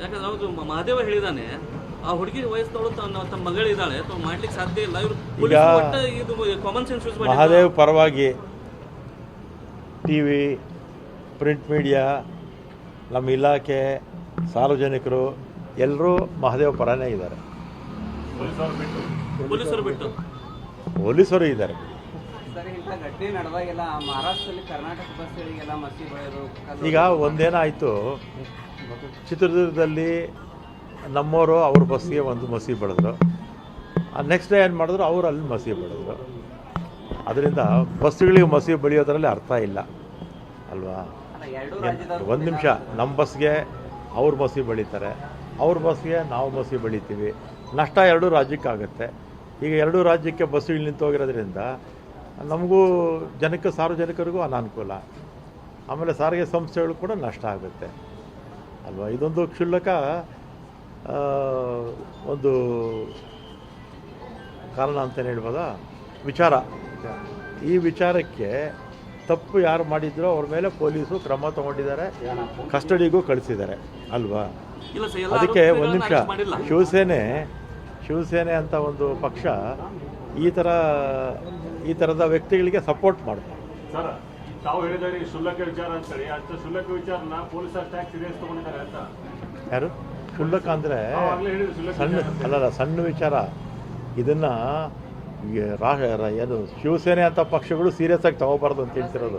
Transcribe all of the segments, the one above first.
ಯಾಕಂದ್ರೆ ಹೌದು ಮಹಾದೇವ ಹೇಳಿದಾನೆ ಆ ಹುಡುಗಿ ವಯಸ್ಸದವಳು ತನ್ನ ತಮ್ಮ ಮಗಳಿದ್ದಾಳೆ ಅಥವಾ ಮಾಡ್ಲಿಕ್ಕೆ ಸಾಧ್ಯ ಇಲ್ಲ. ಇವರು ಇದು ಕಾಮನ್ ಸೆನ್ಸ್ ಯೂಸ್ ಮಾಡಿ ಮಹಾದೇವ್ ಪರವಾಗಿ ಟಿ ವಿ ಪ್ರಿಂಟ್ ಮೀಡಿಯಾ ನಮ್ಮ ಇಲಾಖೆ ಸಾರ್ವಜನಿಕರು ಎಲ್ಲರೂ ಮಹಾದೇವ ಪರನೇ ಇದ್ದಾರೆ. ಪೊಲೀಸರು ಬಿಟ್ಟು? ಪೊಲೀಸರು ಇದ್ದಾರೆ. ಈಗ ಒಂದೇನಾಯಿತು ಚಿತ್ರದುರ್ಗದಲ್ಲಿ ನಮ್ಮವರು ಅವ್ರ ಬಸ್ಗೆ ಒಂದು ಮಸಿ ಬೆಳೆದ್ರು ನೆಕ್ಸ್ಟ್ ಡೇ ಏನು ಮಾಡಿದ್ರು? ಅವರು ಅಲ್ಲಿ ಮಸಿ ಬೆಳೆದ್ರು ಅದರಿಂದ ಬಸ್ಗಳಿಗೆ ಮಸಿ ಬೆಳೆಯೋದ್ರಲ್ಲಿ ಅರ್ಥ ಇಲ್ಲ. ಅಲ್ವಾ? ಒಂದು ನಿಮಿಷ. ನಮ್ಮ ಬಸ್ಗೆ ಅವ್ರ ಮಸಿ ಬೆಳೀತಾರೆ. ಅವ್ರ ಬಸ್ಗೆ ನಾವು ಬಸ್ಸಿ ಬೆಳಿತೀವಿ. ನಷ್ಟ ಎರಡೂ ರಾಜ್ಯಕ್ಕಾಗುತ್ತೆ. ಈಗ ಎರಡೂ ರಾಜ್ಯಕ್ಕೆ ಬಸ್ಸುಗಳು ನಿಂತು ಹೋಗಿರೋದ್ರಿಂದ ನಮಗೂ ಜನಕ್ಕೆ ಸಾರ್ವಜನಿಕರಿಗೂ ಅನಾನುಕೂಲ. ಆಮೇಲೆ ಸಾರಿಗೆ ಸಂಸ್ಥೆಗಳು ಕೂಡ ನಷ್ಟ ಆಗುತ್ತೆ. ಅಲ್ವಾ? ಇದೊಂದು ಕ್ಷುಲ್ಲಕ ಒಂದು ಕಾರಣ ಅಂತಲೇ ಹೇಳ್ಬೋದಾ? ವಿಚಾರ. ಈ ವಿಚಾರಕ್ಕೆ ತಪ್ಪು ಯಾರು ಮಾಡಿದ್ರೋ ಅವ್ರ ಮೇಲೆ ಪೊಲೀಸು ಕ್ರಮ ತಗೊಂಡಿದ್ದಾರೆ ಕಸ್ಟಡಿಗೂ ಕಳಿಸಿದ್ದಾರೆ ಅಲ್ವಾ? ಅದಕ್ಕೆ ಒಂದು ನಿಮಿಷ. ಶಿವಸೇನೆ ಶಿವಸೇನೆ ಅಂತ ಒಂದು ಪಕ್ಷ ಈ ಥರ ಈ ಥರದ ವ್ಯಕ್ತಿಗಳಿಗೆ ಸಪೋರ್ಟ್ ಮಾಡ್ತಾರೆ. ಸರ್ ತಾವು ಹೇಳಿದಾರೆ ಶುಲ್ಕ ವಿಚಾರ ಅಂತೇಳಿ ಅಂತ ಶುಲ್ಕ ವಿಚಾರನ ಪೊಲೀಸರು ಟ್ಯಾಕ್ಸ್ ಸೀರಿಯಸ್ ತಗೊಂಡಿದ್ದಾರೆ ಅಂತ. ಯಾರು? ಕ್ಷುಲ್ಲಕ ಅಂದರೆ ಶುಲ್ಕ ಸಣ್ಣ. ಅಲ್ಲಲ್ಲ ಸಣ್ಣ ವಿಚಾರ. ಇದನ್ನು ಏನು ಶಿವಸೇನೆ ಅಂತ ಪಕ್ಷಗಳು ಸೀರಿಯಸ್ ಆಗಿ ತಗೋಬಾರ್ದು ಅಂತ ಹೇಳ್ತಿರೋದು.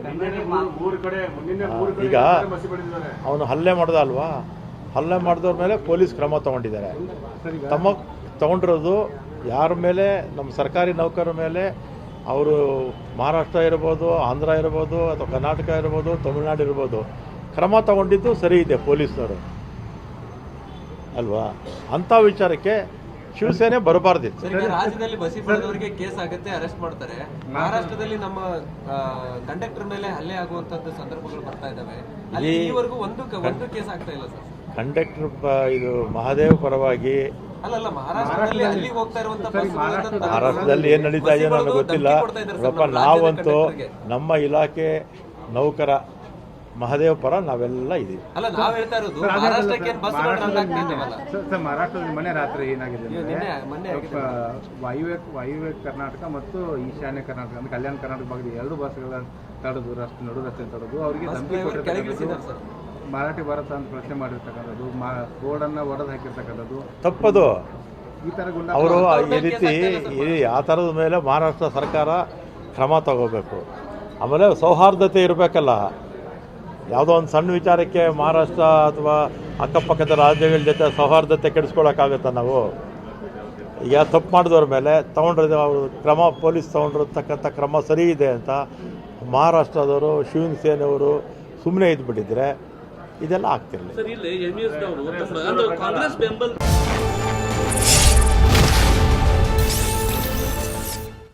ಈಗ ಅವನು ಹಲ್ಲೆ ಮಾಡ್ದ ಅಲ್ವಾ? ಹಲ್ಲೆ ಮಾಡಿದವ್ರ ಮೇಲೆ ಪೊಲೀಸ್ ಕ್ರಮ ತಗೊಂಡಿದ್ದಾರೆ. ತಮ್ಮ ತಗೊಂಡಿರೋದು ಯಾರ ಮೇಲೆ? ನಮ್ಮ ಸರ್ಕಾರಿ ನೌಕರರ ಮೇಲೆ ಅವರು ಮಹಾರಾಷ್ಟ್ರ ಇರ್ಬೋದು ಆಂಧ್ರ ಇರ್ಬೋದು ಅಥವಾ ಕರ್ನಾಟಕ ಇರ್ಬೋದು ತಮಿಳ್ನಾಡು ಇರ್ಬೋದು ಕ್ರಮ ತಗೊಂಡಿದ್ದು ಸರಿ ಇದೆ ಪೊಲೀಸ್ನವರು. ಅಲ್ವಾ? ಅಂಥ ವಿಚಾರಕ್ಕೆ ಶಿವಸೇನೆ ಬರಬಾರ್ದಿತ್ತು. ಸರ್, ರಾಜ್ಯದಲ್ಲಿ ಬಸಿ ಪಡೆದವರಿಗೆ ಕೇಸ್ ಆಗುತ್ತೆ ಅರೆಸ್ಟ್ ಮಾಡ್ತಾರೆ. ಮಹಾರಾಷ್ಟ್ರದಲ್ಲಿ ನಮ್ಮ ಕಂಡಕ್ಟರ್ ಮೇಲೆ ಹಲ್ಲೆ ಆಗುವಂತದ್ದು ಸಂದರ್ಭಗಳು ಬರ್ತಾ ಇದಾವೆ ಇಲ್ಲಿವರೆಗೂ ಒಂದು ಒಂದು ಕೇಸ್ ಆಗ್ತಾ ಇಲ್ಲ ಸರ್. ಕಂಡಕ್ಟರ್ ಇದು ಮಹಾದೇವ್ ಪರವಾಗಿ ಮಹಾರಾಷ್ಟ್ರದಲ್ಲಿ ಏನ್ ಹೋಗ್ತಾ ಇರುವಂತ ಬಸ್ಗಳನ್ನ ಮಹಾರಾಷ್ಟ್ರದಲ್ಲಿ ಏನು ನಡೀತಾ ಇದೆ ನನಗೆ ಗೊತ್ತಿಲ್ಲ. ನೋಡಪ್ಪ ನಾವಂತೂ ನಮ್ಮ ಇಲಾಖೆ ನೌಕರ ಮಹದೇವ್ ಪರ ನಾವೆಲ್ಲ ಇದೀವಿ. ಅಲ್ಲ ನಾವ್ ಹೇಳ್ತಾ ಇರೋದು ಮಹಾರಾಷ್ಟ್ರಕ್ಕೆ ಏನ್ ಬಸ್ ರನ್ ಆಗ್ತಿದ್ದಾವಲ್ಲ ಸರ್ ಮಹಾರಾಷ್ಟ್ರದಲ್ಲಿ ಮೊನ್ನೆ ರಾತ್ರಿ ಏನಾಗಿದೆ ಇದು ಅಂದ್ರೆ, ನಿನ್ನೆ ಮೊನ್ನೆ ಆಗಿದೆ ಆ, ವಾಯುವ್ಯ ವಾಯುವ್ಯ ಕರ್ನಾಟಕ ಮತ್ತು ಈಶಾನ್ಯ ಕರ್ನಾಟಕ ಅಂದ್ರೆ ಕಲ್ಯಾಣ ಕರ್ನಾಟಕ ಭಾಗದ ಎರಡು ಬಸ್ಗಳ ತಡೆದು ರಸ್ತೆ ನಡು ರಸ್ತೆ ತಡೆದು ಅವರಿಗೆ ಮರಾಠಿ ಭಾರತ ಅಂತ ಪ್ರಶ್ನೆ ಮಾಡಿರ್ತಕ್ಕಂಥದ್ದು ಬೋರ್ಡ್ ಬೋರ್ಡನ್ನು ಒಡೆದು ಹಾಕಿರ್ತಕ್ಕಂಥದ್ದು. ತಪ್ಪದು. ಈ ಥರ ಅವರು ಈ ರೀತಿ ಈ ಆ ಥರದ ಮೇಲೆ ಮಹಾರಾಷ್ಟ್ರ ಸರ್ಕಾರ ಕ್ರಮ ತಗೋಬೇಕು. ಆಮೇಲೆ ಸೌಹಾರ್ದತೆ ಇರಬೇಕಲ್ಲ. ಯಾವುದೋ ಒಂದು ಸಣ್ಣ ವಿಚಾರಕ್ಕೆ ಮಹಾರಾಷ್ಟ್ರ ಅಥವಾ ಅಕ್ಕಪಕ್ಕದ ರಾಜ್ಯಗಳ ಜೊತೆ ಸೌಹಾರ್ದತೆ ಕೆಡಿಸ್ಕೊಳಕ್ಕಾಗತ್ತಾ ನಾವು? ಈಗ ತಪ್ಪು ಮಾಡಿದವ್ರ ಮೇಲೆ ತಗೊಂಡ್ರೆ ಅವರು ಕ್ರಮ ಪೊಲೀಸ್ ತೊಗೊಂಡಿರ್ತಕ್ಕಂಥ ಕ್ರಮ ಸರಿ ಇದೆ ಅಂತ ಮಹಾರಾಷ್ಟ್ರದವರು ಶಿವಸೇನೆಯವರು ಸುಮ್ಮನೆ ಇದ್ಬಿಟ್ಟಿದ್ರೆ ಇದೆಲ್ಲ ಆಗ್ತಿರಲಿಲ್ಲ.